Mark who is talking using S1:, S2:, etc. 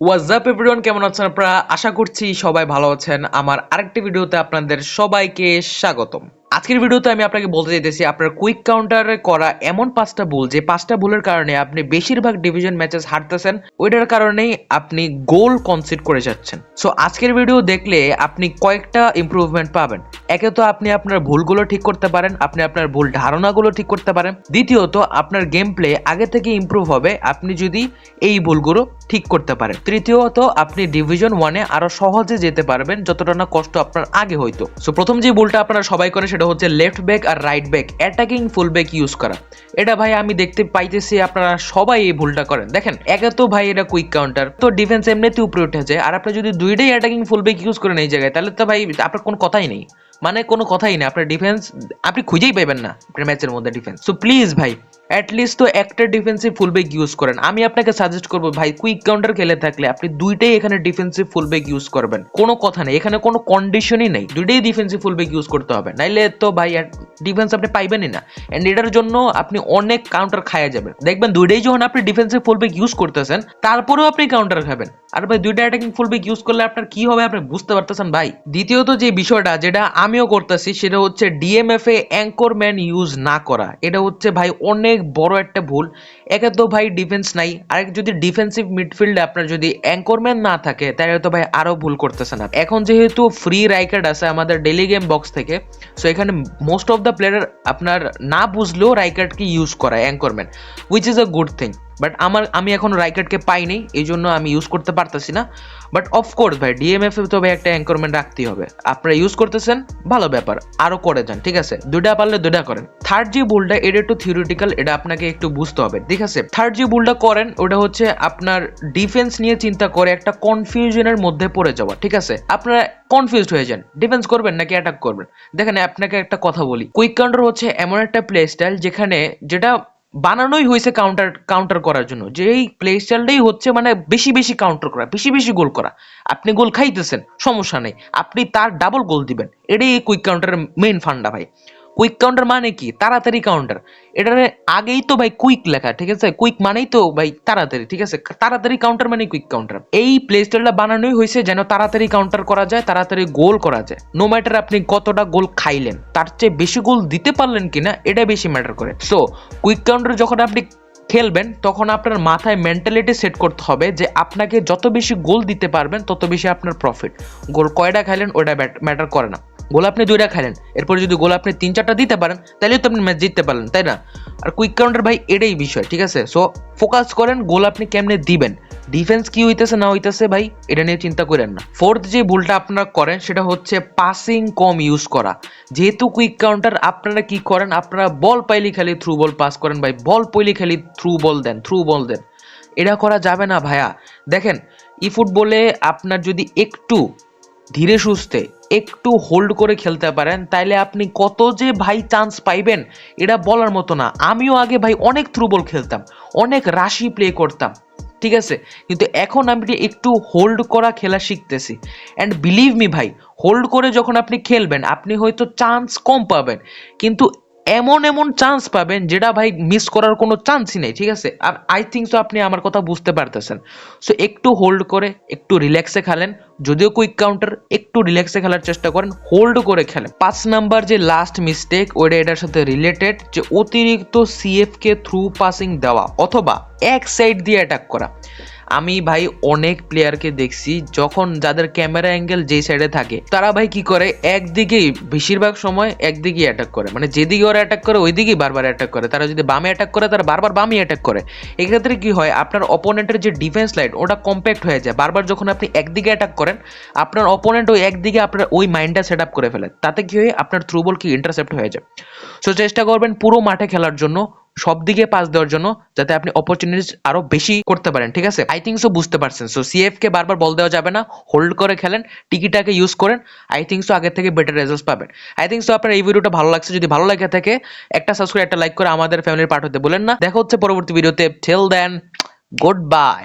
S1: WhatsApp everyone কেমন আছেন আপনারা? আশা করছি সবাই ভালো আছেন। আমার আরেকটি ভিডিওতে আপনাদের সবাইকে স্বাগতম। আজকের ভিডিওতে আমি আপনাকে বলতে চাইতেছি, আপনার কুইক কাউন্টারে করা এমন পাঁচটা ভুল, যে পাঁচটা ভুলের কারণে আপনি বেশিরভাগ ডিভিশন ম্যাচেস হারতেছেন, ওইটার কারণেই আপনি গোল কনসিড করে যাচ্ছেন। সো আজকের ভিডিও দেখলে আপনি কয়েকটা ইমপ্রুভমেন্ট পাবেন। একে তো আপনি আপনার ভুলগুলো ঠিক করতে পারেন, আপনি আপনার ভুল ধারণাগুলো ঠিক করতে পারেন। দ্বিতীয়ত, আপনার গেম প্লে আগে থেকে ইমপ্রুভ হবে, আপনি যদি এই ভুলগুলো ঠিক করতে পারেন। তৃতীয়ত, আপনি ডিভিশন ওয়ানে আরও সহজে যেতে পারবেন, যতটা না কষ্ট আপনার আগে হইতো। সো প্রথম যে ভুলটা আপনারা সবাই করে সেটা হচ্ছে লেফট ব্যাক আর right back attacking full back use করা। এটা ভাই আমি দেখতে পাইতেছি আপনারা সবাই এই ভুলটা করেন। দেখেন, একা তো ভাই এটা কুইক কাউন্টার তো ডিফেন্স এমনিতে উপরে উঠে যায়। আর আপনি যদি দুইটাই অ্যাটাকিং ফুল ব্যাক ইউজ করেন এই জায়গায়, তাহলে তো ভাই আপনার কোনো কথাই নেই। মানে কোনো কথাই নেই আপনার ডিফেন্স আপনি খুঁজেই পাইবেন না আপনার ম্যাচের মধ্যে ডিফেন্স সো প্লিজ ভাই অ্যাটলিস্ট তো একটা ডিফেন্সিভ ফুলব্যাক ইউজ করেন। আমি আপনাকে সাজেস্ট করব ভাই কুইক কাউন্টার খেলে থাকলে আপনি দুইটাই এখানে ডিফেন্সিভ ফুলব্যাক ইউজ করবেন। কোনো কথা নেই, এখানে কোনো কন্ডিশনই নেই। দুইটাই ডিফেন্সিভ ফুলব্যাক ইউজ করতে হবে। নাইলে তো ভাই ডিফেন্স আপনি পাইবেনই না। অ্যান্ড এটার জন্য আপনি অনেক কাউন্টার খায়া যাবেন। দেখবেন দুইটাই যখন আপনি ডিফেন্সিভ ফুলব্যাক ইউজ করতেছেন, তারপরেও আপনি কাউন্টার খাবেন। আর ভাই, দুইটা অ্যাটাকিং ফুল ফুলব্যাক ইউজ করলে আপনার কি হবে? আপনি বুঝতে পারতেছেন ভাই। দ্বিতীয়ত যে বিষয়টা, যেটা আমিও করতেছি, সেটা হচ্ছে ডিএমএফ এ অ্যাঙ্কর ম্যান ইউজ না করা। এটা হচ্ছে ভাই অনেক বড় একটা ভুল। একে তো ভাই ডিফেন্স নাই। আরেক যদি ডিফেন্সিভ মিডফিল্ডে আপনার যদি অ্যাঙ্করম্যান না থাকে, তাহলে তো ভাই আরও ভুল করতেছে না এখন যেহেতু ফ্রি রাইকার্ড আছে আমাদের ডেলি গেম বক্স থেকে সো এখানে মোস্ট অফ দ্য প্লেয়ার আপনার না বুঝলেও রাইকার্ডকে ইউজ করা anchorman which is a good thing but আমার, আমি এখন রাইকার্ডকে পাইনি, এই জন্য আমি ইউজ করতে পারতেছি না। বাট অফকোর্স ভাই ডিএমএফ তো ভাই একটা অ্যাঙ্করমেন্ট রাখতেই হবে। আপনারা ইউজ করতেছেন, ভালো ব্যাপার আরও করে যান, ঠিক আছে? দুটা পারলে দুটা করেন। থার্ড যে বুলটা এটা একটু থিওরিটিক্যাল এটা আপনাকে একটু বুঝতে হবে। ঠিক আছে থার্ড যে ভুলটা করেন, ওটা হচ্ছে আপনার ডিফেন্স নিয়ে চিন্তা করে একটা কনফিউশনের মধ্যে পড়ে যাওয়া, ঠিক আছে? আপনারা কনফিউজড হয়ে যান ডিফেন্স করবেন নাকি অ্যাটাক করবেন? দেখেন আপনাকে একটা কথা বলি। কুইক কাউন্টার হচ্ছে এমন একটা প্লে স্টাইল যেখানে যেটা বানানোই হয়েছে কাউন্টার কাউন্টার করার জন্য। যে এই প্লে স্টাইলটাই হচ্ছে মানে বেশি বেশি কাউন্টার করা, বেশি বেশি গোল করা। আপনি গোল খাইতেছেন, সমস্যা নেই। আপনি তার ডাবল গোল দিবেন। এটাই এই কুইক কাউন্টারের মেইন ফান্ডা ভাই। কুইক কাউন্টার মানে কি? তাড়াতাড়ি কাউন্টার এটার আগেই তো ভাই কুইক লেখা, ঠিক আছে? কুইক মানেই তো ভাই তাড়াতাড়ি, ঠিক আছে? তাড়াতাড়ি কাউন্টার মানে কুইক কাউন্টার এই প্লে স্টাইলটা বানানোই হয়েছে যেন তাড়াতাড়ি কাউন্টার করা যায়, তাড়াতাড়ি গোল করা যায়। নো ম্যাটার আপনি কতটা গোল খাইলেন, তার চেয়ে বেশি গোল দিতে পারলেন কিনা, এটা বেশি ম্যাটার করে। সো কুইক কাউন্টার যখন আপনি খেলবেন, তখন আপনার মাথায় মেন্টালিটি সেট করতে হবে যে আপনাকে যত বেশি গোল দিতে পারবেন, তত বেশি আপনার প্রফিট গোল কয়টা খাইলেন ওটা ম্যাটার করে না। গোল আপনি দুইটা খাইলেন। এরপর যদি গোল আপনি তিন চারটা দিতে পারেন তাহলে তো আপনি ম্যাচ জিততে পারলেন, তাই না? আর কুইক কাউন্টার ভাই, এটাই বিষয়, ঠিক আছে? সো ফোকাস করেন গোল আপনি কেমনে দিবেন। ডিফেন্স কি হইতেছে, না হইতেছে ভাই, এটা নিয়ে চিন্তা করেন না। ফোর্থ যে ভুলটা আপনারা করেন, সেটা হচ্ছে পাসিং কম ইউজ করা। যেহেতু কুইক কাউন্টার আপনারা কি করেন, আপনারা বল পাইলে খালি থ্রু বল পাস করেন ভাই। বল পাইলে খালি থ্রু বল দেন থ্রু বল দেন। এটা করা যাবে না ভাইয়া। দেখেন ই ফুটবলে আপনার যদি একটু ধীরে সুস্থে একটু হোল্ড করে খেলতে পারেন, তাইলে আপনি কত যে ভাই চান্স পাইবেন, এটা বলার মতো না। আমিও আগে ভাই অনেক থ্রুবল খেলতাম, অনেক রাশি প্লে করতাম, ঠিক আছে? কিন্তু এখন আমি একটু হোল্ড করা খেলা শিখতেছি। অ্যান্ড বিলিভ মি ভাই হোল্ড করে যখন আপনি খেলবেন, আপনি হয়তো চান্স কম পাবেন। কিন্তু এমন এমন চান্স পাবেন যেটা ভাই মিস করার কোনো চান্সই নেই, ঠিক আছে? আর আই থিঙ্ক সো আপনি আমার কথা বুঝতে পারতেছেন। সো একটু হোল্ড করে, একটু রিল্যাক্সে খেলেন। যদিও কুইক কাউন্টার একটু রিল্যাক্সে খেলার চেষ্টা করেন হোল্ড করে খেলেন। পাঁচ নাম্বার যে লাস্ট মিস্টেক ওইটা এটার সাথে রিলেটেড যে অতিরিক্ত সিএফ কে থ্রু পাসিং দেওয়া, অথবা এক সাইড দিয়ে অ্যাটাক করা। আমি ভাই অনেক প্লেয়ারকে দেখছি, যখন যাদের ক্যামেরা অ্যাঙ্গেল যেই সাইডে থাকে, তারা ভাই কি করে? একদিকেই, বেশিরভাগ সময় একদিকেই অ্যাটাক করে। মানে যেদিকে ওরা অ্যাটাক করে ওই দিকেই বারবার অ্যাটাক করে। তারা যদি বামে অ্যাটাক করে, তারা বারবার বামে অ্যাটাক করে। এক্ষেত্রে কি হয়, আপনার অপোনেন্টের যে ডিফেন্স লাইন ওটা কম্প্যাক্ট হয়ে যায়। বারবার যখন আপনি একদিকে অ্যাটাক করেন, আপনার অপোনেন্ট ওই একদিকে আপনার ওই মাইন্ডটা সেট আপ করে ফেলে। তাতে কি হয়, আপনার থ্রু বল কি ইন্টারসেপ্ট হয়ে যায়। সো চেষ্টা করবেন পুরো মাঠে খেলার জন্য। সব দিকে পাস দেওয়ার জন্য যাতে আপনি অপরচুনিটিস আরও বেশি করতে পারেন, ঠিক আছে? আই থিঙ্ক সো বুঝতে পারছেন। সো সিএফ কে বারবার বল দেওয়া যাবে না হোল্ড করে খেলেন টিকিটাকে ইউজ করেন আই থিঙ্ক সো আগের থেকে বেটার রেজাল্ট পাবেন। আই থিঙ্ক সো আপনার এই ভিডিওটা ভালো লাগছে, যদি ভালো লাগে থাকে, একটা সাবস্ক্রাইব একটা লাইক করে আমাদের ফ্যামিলির পার্ট হতে বলেন না। দেখা হচ্ছে পরবর্তী ভিডিওতে ঠেল দেন গুড বাই